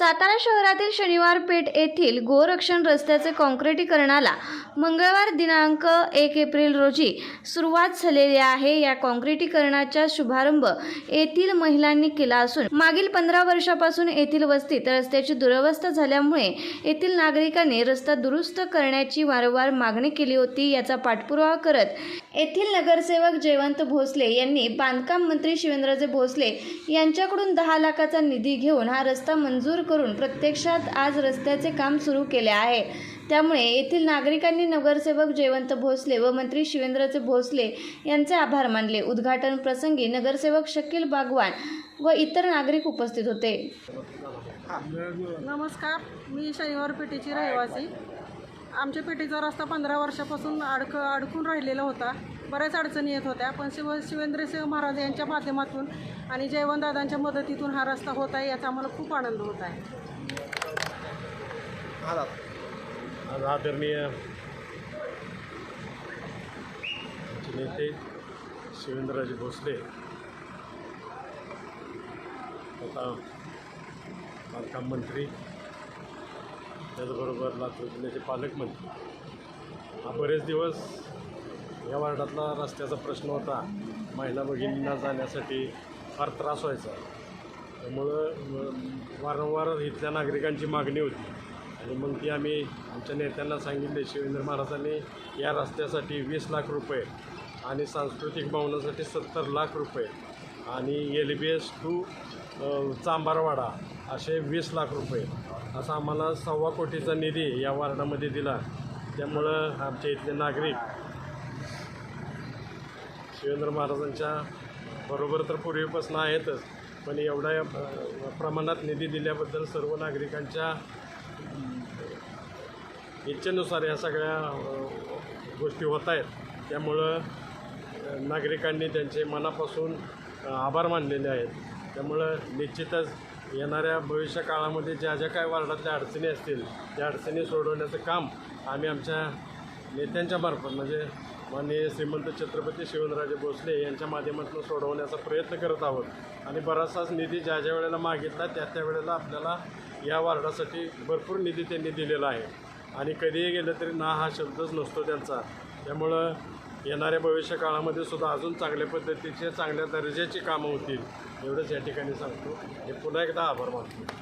सातारा शहरातील शनिवार पेठ येथील गोरक्षण रस्त्याचे काँक्रिटीकरणाला मंगळवार दिनांक एक एप्रिल रोजी सुरुवात झालेली आहे. या काँक्रिटीकरणाचा शुभारंभ येथील महिलांनी केला असून मागील पंधरा वर्षापासून येथील वस्तीत रस्त्याची दुरवस्था झाल्यामुळे येथील नागरिकांनी रस्ता दुरुस्त करण्याची वारंवार मागणी केली होती. याचा पाठपुरावा करत येथील नगरसेवक जयवंत भोसले यांनी बांधकाम मंत्री शिवेंद्रजे भोसले यांच्याकडून दहा लाखाचा निधी घेऊन हा रस्ता मंजूर करून प्रत्यक्षात आज रस्त्याचे काम सुरू केले आहे. त्यामुळे येथील नागरिकांनी नगरसेवक जयवंत भोसले व मंत्री शिवेंद्रचे भोसले यांचे आभार मानले. उद्घाटन प्रसंगी नगरसेवक शकील बागवान व इतर नागरिक उपस्थित होते. नमस्कार. मी शनिवार पेठेची रहिवासी. आमच्या पेठेचा रस्ता पंधरा वर्षापासून अडक अडकून राहिलेला होता. बऱ्याच अडचणी येत होत्या पण शिव शिवेंद्रसिंह महाराज यांच्या माध्यमातून आणि जयवंतदादांच्या मदतीतून हा रस्ता होत आहे याचा आम्हाला खूप आनंद होत आहे. आज आदरणीय नेते शिवेंद्रराजे भोसले. आता बांधकाम मंत्री त्याचबरोबर लातूर जिल्ह्याचे पालकमंत्री. हा बरेच दिवस या वार्डातला रस्त्याचा प्रश्न होता महिला भगिनींना जाण्यासाठी फार त्रास व्हायचा. त्यामुळं वारंवार इथल्या नागरिकांची मागणी होती. आणि मग ती आम्ही आमच्या नेत्यांना सांगितले शिवेंद्र महाराजांनी या रस्त्यासाठी वीस लाख रुपये आणि सांस्कृतिक भवनासाठी सत्तर लाख रुपये आणि L B S to Chambarwada असे वीस लाख रुपये असा आम्हाला सव्वा कोटीचा निधी या वार्डामध्ये दिला. त्यामुळं आमच्या इथले नागरिक शिवेंद्र महाराजांच्या बरोबर तर पूर्वीपासून आहेतच पण एवढ्या प्रमाणात निधी दिल्याबद्दल सर्व नागरिकांच्या इच्छेनुसार या सगळ्या गोष्टी होत आहेत. त्यामुळं नागरिकांनी त्यांचे मनापासून आभार मानलेले आहेत. त्यामुळं निश्चितच येणाऱ्या भविष्य काळामध्ये ज्या ज्या काय वार्डातल्या अडचणी असतील त्या अडचणी सोडवण्याचं काम आम्ही आमच्या नेत्यांच्या मार्फत म्हणजे माननीय श्रीमंत छत्रपती शिवनराजे भोसले यांच्या माध्यमातून सोडवण्याचा प्रयत्न करत आहोत. आणि बराचसाच निधी ज्या ज्या वेळेला मागितला त्या त्या वेळेला आपल्याला या वार्डासाठी भरपूर निधी त्यांनी दिलेला आहे. आणि कधीही गेलं तरी ना हा शब्दच नसतो त्यांचा. त्यामुळं येणाऱ्या भविष्य काळामध्ये सुद्धा अजून चांगल्या पद्धतीचे चांगल्या दर्जाची कामं होतील. एवढंच या ठिकाणी सांगतो. हे पुन्हा एकदा आभार मानतो.